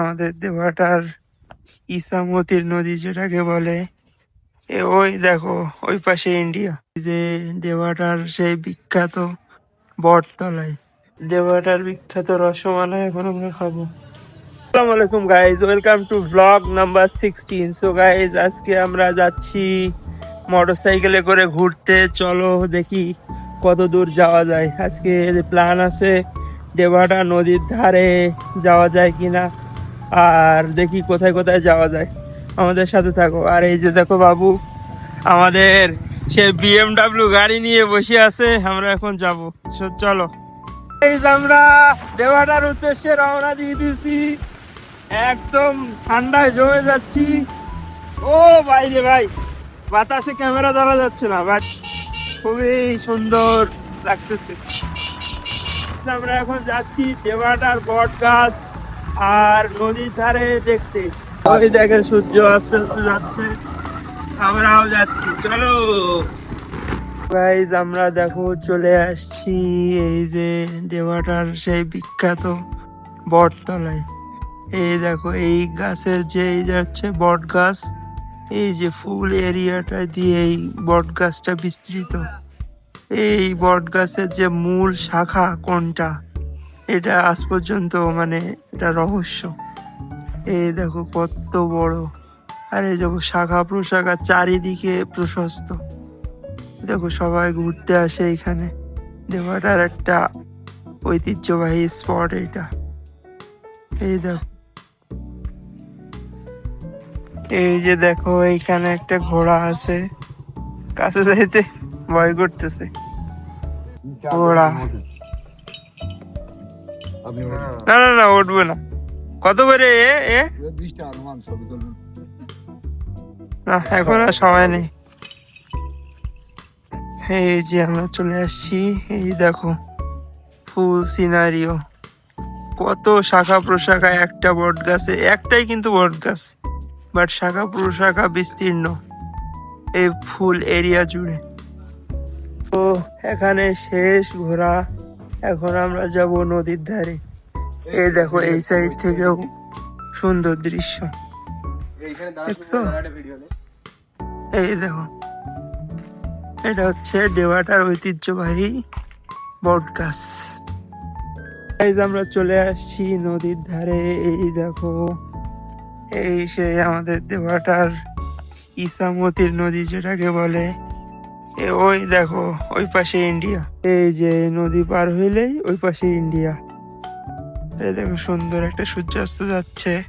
আমাদের দেওয়াটার ইসামতির নদী যেটাকে বলে ওই দেখো, ওই পাশে ইন্ডিয়া। যে দেওয়াটার সেই বিখ্যাত বটতলায়। দেওয়াটার বিখ্যাত রসমালাই এখন আমরা খাব। আসসালামু আলাইকুম guys welcome to blog number sixteen so guys আজকে আমরা যাচ্ছি মোটরসাইকেলে করে ঘুরতে। চলো দেখি কত দূর যাওয়া যায়। আজকে প্ল্যান আছে দেবাটা নদীর ধারে যাওয়া যায় কিনা। আর দেখি কোথায় কোথায় যাওয়া যায়। আমাদের সাথে থাকো। আর এই যে দেখো বাবু, আমাদের সে বিএমডাব্লিউ গাড়ি নিয়ে বসে আছে। আমরা এখন যাব। চলো। এই আমরা দেওয়াটার উদ্দেশ্যে রওনা দিয়ে দিয়েছি। একদম ঠান্ডায় জমে যাচ্ছি। ও বাইরে ভাই, বাতাসে ক্যামেরা ধরা যাচ্ছে না বাট খুবই সুন্দর লাগতেছে। আমরা এখন যাচ্ছি দেওয়াটার বট গাছ আর নদীর ধারে দেখতে। ওই দেখেন সূর্য আস্তে আস্তে যাচ্ছে। আমরাও যাচ্ছি, চলো। গাইজ আমরা দেখো, চলে আসছি এই যে দেওয়াটার সেই বিখ্যাত বটতলায়। এই দেখো, এই গাছের যে এই যে হচ্ছে বট গাছ, এই যে ফুল এরিয়াটা দিয়ে এই বট গাছটা বিস্তৃত। এই বট গাছের যে মূল শাখা কোনটা? এটা আজ পর্যন্ত মানে এটা রহস্য। এই দেখো কত বড়। আর এই দেখো শাখা প্রশাখা চারিদিকে প্রশস্ত। দেখো সবাই ঘুরতে আসে এখানে। দেওয়াটার একটা ঐতিহ্যবাহী স্পট এটা। এই দেখো। এই যে দেখো এইখানে একটা ঘোড়া আছে। কাছে যাইতে ভয় করতেছে। ঘোড়া। আপনি না না না উঠবে না। কত করে এ? এ? ছবি তুলবেন। না এখন আর সময় নেই। এই যে আমরা চলে আসছি এই দেখো ফুল সিনারিও কত শাখা প্রশাখা একটা বট গাছে একটাই কিন্তু বট গাছ বাট শাখা প্রশাখা বিস্তীর্ণ এই ফুল এরিয়া জুড়ে। তো এখানে শেষ ঘোরা। এখন আমরা যাব নদীর ধারে। এই দেখো এই সাইড থেকেও সুন্দর দৃশ্য। দেখছ? এই দেখো এটা হচ্ছে ডেওয়াটার ঐতিহ্যবাহী বট গাছ এই যে আমরা চলে আসছি নদীর ধারে এই দেখো এই সেই আমাদের দেওয়াটার ইসামতির নদী যেটাকে বলে। এ ওই দেখো, ওই পাশে ইন্ডিয়া এই যে নদী পার হইলেই ওই পাশে ইন্ডিয়া এই দেখো সুন্দর একটা সূর্যাস্ত যাচ্ছে।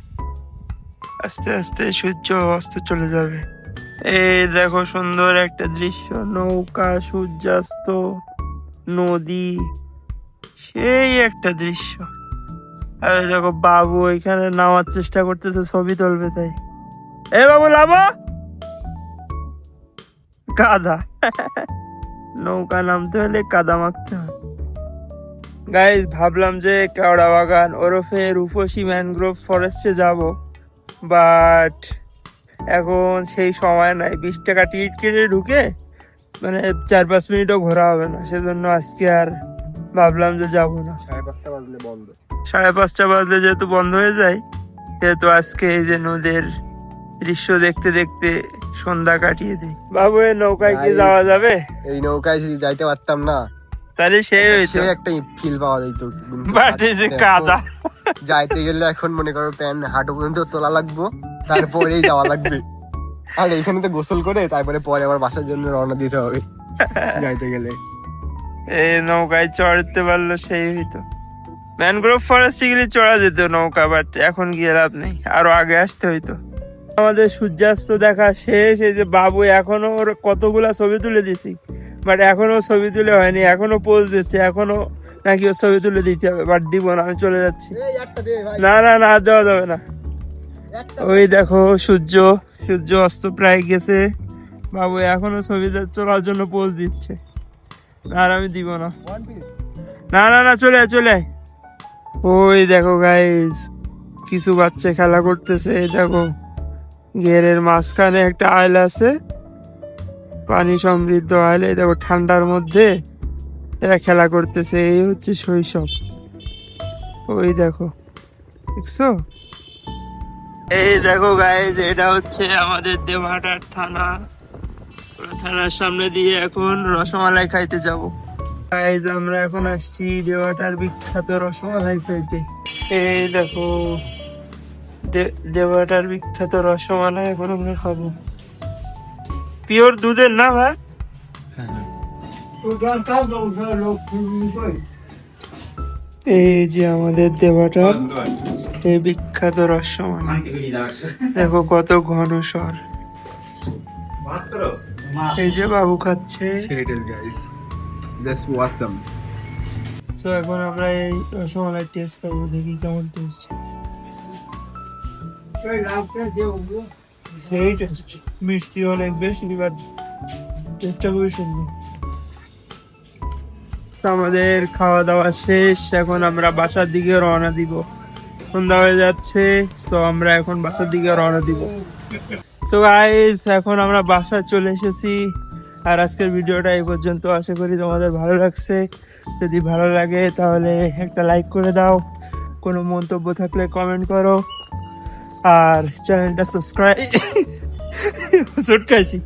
আস্তে আস্তে সূর্য অস্ত চলে যাবে। এই দেখো সুন্দর একটা দৃশ্য, নৌকা, সূর্যাস্ত, নদী। সেই একটা দৃশ্য। আর দেখো বাবু এখানে নামার চেষ্টা করতেছে, ছবি তুলবে তাই। এ বাবু লাভো কাদা। নৌকা নামতে হলে কাদা মাখতে হয়। গাইজ ভাবলাম যে কেওড়া বাগান ওরফে রূপসী ম্যানগ্রোভ ফরেস্টে যাব। বাট এখন সেই সময় নাই বিশ টাকা টিকিট কেটে ঢুকে মানে চার পাঁচ মিনিটও ঘোরা হবে না সেজন্য আজকে আর ভাবলাম যে যাব না। সাড়ে পাঁচটা বাজলে বন্ধ। সাড়ে পাঁচটা বাজলে যেহেতু বন্ধ হয়ে যায় সেহেতু আজকে এই যে নদীর দৃশ্য দেখতে দেখতে সন্ধ্যা কাটিয়ে দিই বাবু এই নৌকায় কি যাওয়া যাবে? এই নৌকায় যদি যাইতে পারতাম না তাহলে সেই হইতো। সে একটা ফিল পাওয়া যাইতো। বাট এই যে কাদা। যাইতে গেলে এখন মনে করো প্যান্ট হাঁটু পর্যন্ত তোলা লাগবো তারপরেই যাওয়া লাগবে। আর এখানে তো গোসল করে তারপরে পরে আবার বাসার জন্য রওনা দিতে হবে যাইতে গেলে। এই নৌকায় চড়তে পারল সেই হইতো। ম্যানগ্রোভ ফরেস্টে গেলে চড়া যেত নৌকা বাট এখন গিয়ে লাভ নেই। আরও আগে আসতে হইতো। আমাদের সূর্যাস্ত দেখা শেষ এই যে বাবু এখনও ওর কতগুলা ছবি তুলে দিছি। বাট এখনও ছবি তুলে হয়নি এখনও পোজ দিচ্ছে এখনও নাকি ও ছবি তুলে দিতে হবে। বাট দিব না আমি চলে যাচ্ছি। না না না দেওয়া যাবে না। ওই দেখো সূর্য সূর্য অস্ত প্রায় গেছে। বাবু এখনও ছবি তোলার জন্য পোজ দিচ্ছে। আর আমি দিব না। না না না চলে আয়, চলে আয়। ওই দেখো গাইস কিছু বাচ্চা খেলা করতেছে দেখো। ঘেরের মাঝখানে একটা আইল আছে। পানি সমৃদ্ধ আইল। দেখো, ঠান্ডার মধ্যে এরা খেলা করতেছে। এই হচ্ছে শৈশব। ওই দেখো, দেখছ? এই দেখো গাইজ এটা হচ্ছে আমাদের দেবহাটার থানা। থানার সামনে দিয়ে এখন রসমালাই খাইতে যাব। গাইজ আমরা এখন আসছি দেওয়াটার বিখ্যাত রসমালাই খাইতে এই দেখো দে- দেওয়াটার বিখ্যাত রসমালাই এখন আমরা খাব। পিওর দুধের না ভাই? এই যে আমাদের দেওয়াটার এই বিখ্যাত রসমালাই। দেখো কত ঘন স্বর। এই যে বাবু খাচ্ছে। তো এখন আমরা এই রসমালাই টেস্ট করব দেখি কেমন টেস্ট সেই মিষ্টি অনেক বেশি এবার তো আমাদের খাওয়া দাওয়া শেষ, এখন আমরা বাসার দিকে রওনা দিব। সন্ধ্যা হয়ে যাচ্ছে, তো আমরা এখন বাসার দিকে রওনা দিব। সো গাইস এখন আমরা বাসায় চলে এসেছি। আর আজকের ভিডিওটা এই পর্যন্ত। আশা করি তোমাদের ভালো লাগছে। যদি ভালো লাগে তাহলে একটা লাইক করে দাও। কোনো মন্তব্য থাকলে কমেন্ট করো। আর চ্যানেলটা সাবস্ক্রাইব চটকাইছি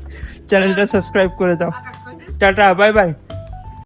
চ্যানেলটা সাবস্ক্রাইব করে দাও টাটা বাই বাই